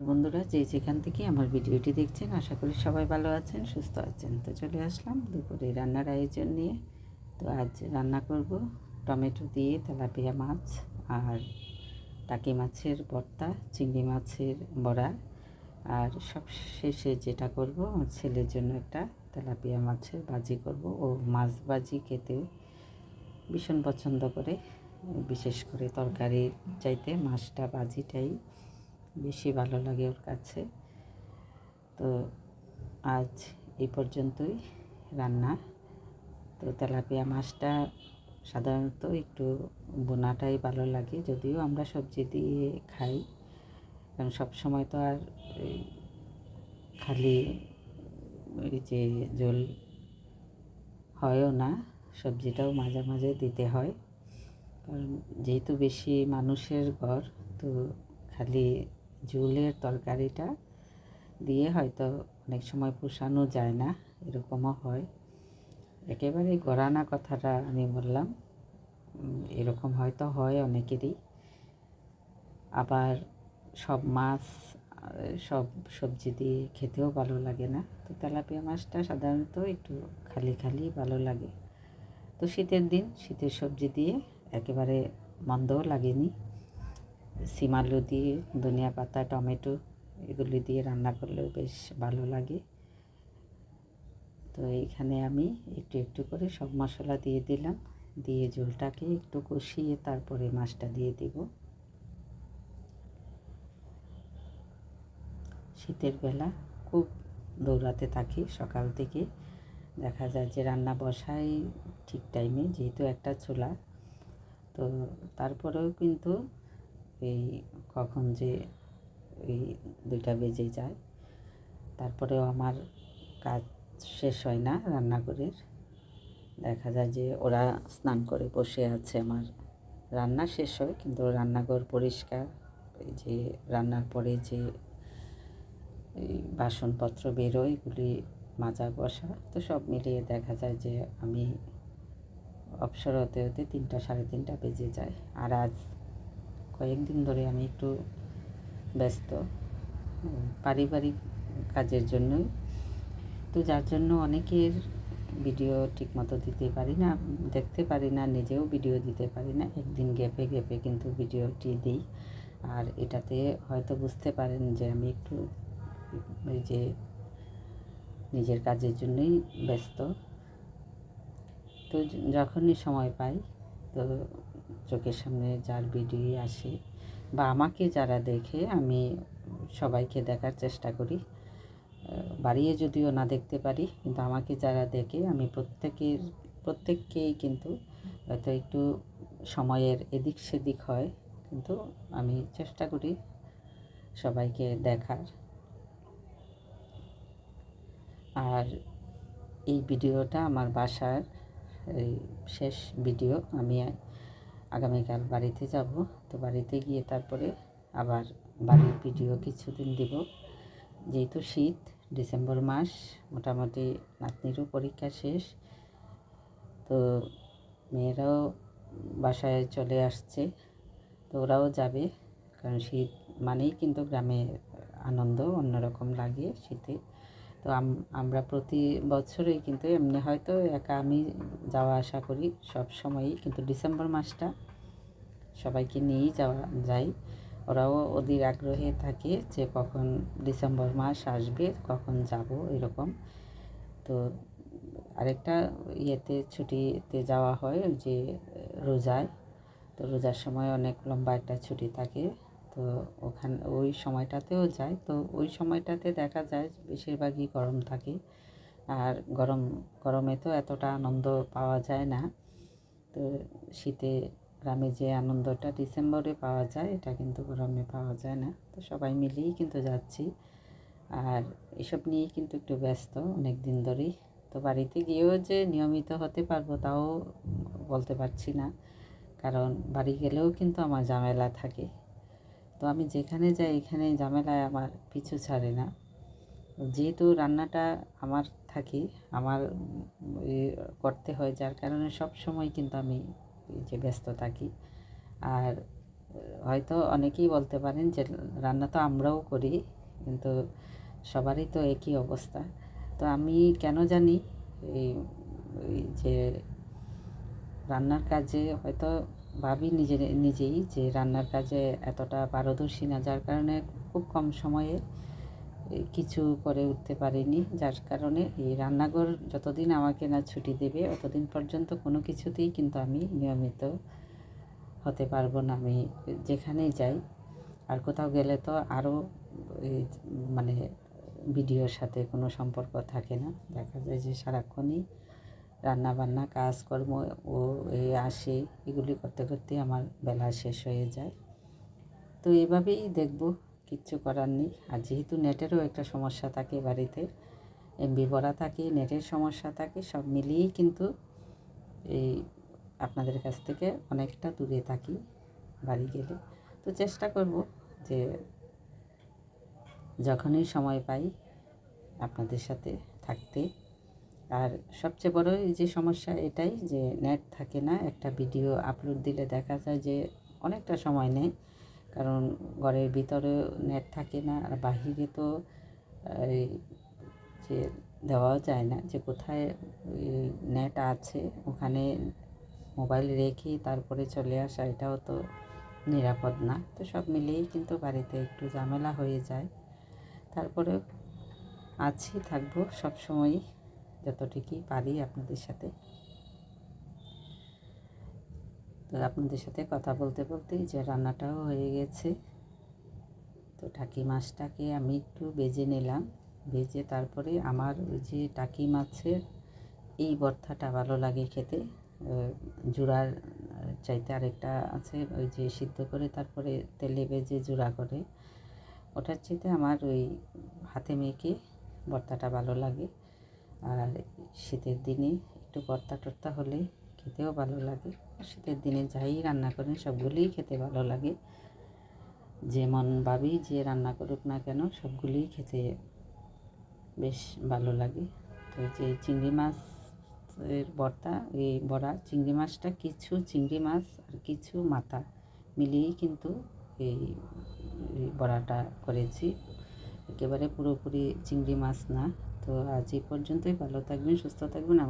বন্ধুরা, যে যেখান থেকে আমার ভিডিওটি দেখছেন, আশা করি সবাই ভালো আছেন, সুস্থ আছেন। তো চলে আসলাম দুপুরে রান্নার আয়োজন নিয়ে। তো আজ রান্না করব টমেটো দিয়ে তেলাপিয়া মাছ আর টাকি মাছের ভর্তা, চিংড়ি মাছের বড়া। আর সব শেষে যেটা করব, আমার ছেলের জন্য একটা তেলাপিয়া মাছের ভাজি করব। ও মাছ ভাজি খেতে ভীষণ পছন্দ করে, বিশেষ করে তরকারির চাইতে মাছটা ভাজিটাই বেশি ভালো লাগে ওর কাছে। তো আজ এই পর্যন্তই রান্না। তো তেলাপিয়া মাছটা সাধারণত একটু বোনাটাই ভালো লাগে, যদিও আমরা সবজি দিয়ে খাই। কারণ সব সময় তো আর খালি ওই যে জল হয়ও না, সবজিটাও মাঝে মাঝে দিতে হয়। কারণ যেহেতু বেশি মানুষের ঘর, তো খালি ঝুলের তরকারিটা দিয়ে হয়তো অনেক সময় পোষানো যায় না, এরকমও হয়। একেবারে গড়ানা কথাটা আমি বললাম এরকম হয়তো হয় অনেকেরই। আবার সব মাছ, সব সবজি দিয়ে খেতেও ভালো লাগে না। তো তেলাপিয়া মাছটা সাধারণত একটু খালি খালি ভালো লাগে। তো শীতের দিন শীতের সবজি দিয়ে একেবারে মন্দও লাগেনি। সিম আলু দিয়ে, ধনিয়া পাতা, টমেটো এগুলি দিয়ে রান্না করলেও বেশ ভালো লাগে। তো এইখানে আমি একটু একটু করে সব মশলা দিয়ে দিলাম। দিয়ে ঝোলটাকে একটু কষিয়ে তারপরে মাছটা দিয়ে দিব। শীতের বেলা খুব দৌড়াতে থাকি সকাল থেকে। দেখা যায় যে রান্না বসাই ঠিক টাইমে যেহেতু একটা চুলা। তো তারপরেও কিন্তু এই কখন যে এই দুইটা বেজে যায়। তারপরেও আমার কাজ শেষ হয় না রান্নাঘরের। দেখা যায় যে ওরা স্নান করে বসে আছে আমার। রান্না শেষ হয় কিন্তু রান্নাঘর পরিষ্কার। এই যে রান্নার পরে যে এই বাসনপত্র বেরোয়, এগুলি মাজা বসা, তো সব মিলিয়ে দেখা যায় যে আমি অবসর হতে হতে তিনটা সাড়ে তিনটা বেজে যায়। আর আজ কয়েকদিন ধরে আমি একটু ব্যস্ত, পারিবারিক কাজের জন্যই। তো যার জন্য অনেকের ভিডিও ঠিকমতো দিতে পারি না, দেখতে পারি না, নিজেও ভিডিও দিতে পারি না। একদিন গেপে গেপে কিন্তু ভিডিওটি দিই। আর এটাতে হয়তো বুঝতে পারেন যে আমি একটু ওই যে নিজের কাজের জন্যই ব্যস্ত। তো যখনই সময় পাই, তো চোখের সামনে যার ভিডিও আসে বা আমাকে যারা দেখে আমি সবাইকে দেখার চেষ্টা করি। বাড়িয়ে যদিও না দেখতে পারি, কিন্তু আমাকে যারা দেখে আমি প্রত্যেকের, প্রত্যেককেই কিন্তু হয়তো একটু সময়ের এদিক সেদিক হয়, কিন্তু আমি চেষ্টা করি সবাইকে দেখার। আর এই ভিডিওটা আমার বাসার শেষ ভিডিও আমি আগামীকাল বাড়িতে যাব। তো বাড়িতে গিয়ে তারপরে আবার বাড়ির ভিডিও কিছুদিন দিব। যেহেতু শীত, ডিসেম্বর মাস, মোটামুটি নাতনিরও পরীক্ষা শেষ। তো মেয়েরাও বাসায় চলে আসছে, তো ওরাও যাবে। কারণ শীত মানেই কিন্তু গ্রামে আনন্দ, অন্যরকম লাগে শীতে। তো আম- আমরা প্রতি বছরই কিন্তু এমনি হয়তো একা আমি যাওয়া আসা করি সব সময়ই, কিন্তু ডিসেম্বর মাসটা সবাইকে নিয়েই যাওয়া যায়। ওরাও ওদের আগ্রহে থাকে যে কখন ডিসেম্বর মাস আসবে, কখন যাব, এরকম। তো আরেকটা ইয়েতে, ছুটিতে যাওয়া হয় যে রোজায়। তো রোজার সময় অনেক লম্বা একটা ছুটি থাকে। তো ওখান, ওই সময়টাতেও যায়। তো ওই সময়টাতে দেখা যায় বেশিরভাগই গরম থাকে। আর গরম, গরমে তো এতটা আনন্দ পাওয়া যায় না। তো শীতে গ্রামে যে আনন্দটা ডিসেম্বরে পাওয়া যায়, এটা কিন্তু গরমে পাওয়া যায় না। তো সবাই মিলেই কিন্তু যাচ্ছি। আর এসব নিয়েই কিন্তু একটু ব্যস্ত অনেক দিন ধরেই। তো বাড়িতে গিয়েও যে নিয়মিত হতে পারব তাও বলতে পারছি না। কারণ বাড়ি গেলেও কিন্তু আমার ঝামেলা থাকে। তো আমি যেখানে যাই এখানে ঝামেলায় আমার পিছু ছাড়ে না। যেহেতু রান্নাটা আমার থাকি, আমার করতে হয় যার কারণে সব সময় কিন্তু আমি যে ব্যস্ত থাকি। আর হয়তো অনেকেই বলতে পারেন যে, রান্না তো আমরাও করি, কিন্তু সবারই তো একই অবস্থা। তো আমি কেন জানি এই যে রান্নার কাজে হয়তো ভাবি নিজে, নিজেই যে রান্নার কাজে এতটা পারদর্শী না, যার কারণে খুব কম সময়ে কিছু করে উঠতে পারিনি। যার কারণে এই রান্নাঘর যতদিন আমাকে না ছুটি দেবে, অতদিন পর্যন্ত কোনো কিছুতেই কিন্তু আমি নিয়মিত হতে পারব না। আমি যেখানেই যাই, আর কোথাও গেলে তো আরও মানে ভিডিওর সাথে কোনো সম্পর্ক থাকে না। দেখা যায় যে সারাক্ষণই রান্না বান্না কাজকর্ম ও এই আসে, এগুলি করতে করতে আমার বেলা শেষ হয়ে যায়। তো এভাবেই দেখব, কিচ্ছু করার নেই। আর যেহেতু নেটেরও একটা সমস্যা থাকে বাড়িতে এমবি ভরা থাকে, নেটের সমস্যা থাকে, সব মিলিয়েই কিন্তু এই আপনাদের কাছ থেকে অনেকটা দূরে থাকি বাড়ি গেলে। তো চেষ্টা করব যে যখনই সময় পাই আপনাদের সাথে থাকতে। আর সবচেয়ে বড় যে সমস্যা এটাই যে নেট থাকে না, একটা ভিডিও আপলোড দিলে দেখা যায় যে অনেকটা সময় নেয়। কারণ ঘরের ভিতরে নেট থাকে না, আর বাহিরে তো যে দেওয়াও যায় না যে কোথায় নেট আছে, ওখানে মোবাইল রেখে তারপরে চলে আসা, এটাও তো নিরাপদ না। তো সব মিলিয়েই কিন্তু বাড়িতে একটু ঝামেলা হয়ে যায়। তারপরে আছি, থাকব সবসময়ই। যতটুকুই পারি আপনাদের সাথে। তো আপনাদের সাথে কথা বলতে বলতেই যে রান্নাটাও হয়ে গেছে। তো টাকি মাছটাকে আমি একটু বেজে নিলাম। ভেজে তারপরে আমার ওই যে টাকি মাছের এই ভর্তাটা ভালো লাগে খেতে। জুড়ার চাইতে আরেকটা আছে, ওই যে সিদ্ধ করে তারপরে তেলে ভেজে জুড়া করে। ওটার চাইতে আমার ওই হাতে মেখে ভর্তাটা ভালো লাগে। আর শীতের দিনে একটু ভর্তা টর্তা হলে খেতেও ভালো লাগে। শীতের দিনে যাই রান্না করেন সবগুলিই খেতে ভালো লাগে। যেমন ভাবি যে রান্না করুক না কেন, সবগুলিই খেতে বেশ ভালো লাগে। তো যে চিংড়ি মাছের ভর্তা এই বড়া, চিংড়ি মাছটা কিছু চিংড়ি মাছ আর কিছু মাথা মিলিয়েই কিন্তু এই বড়াটা করেছি। একেবারে পুরোপুরি চিংড়ি মাছ না। তো আজ এই পর্যন্তই ভালো থাকবেন সুস্থ থাকবেন আমার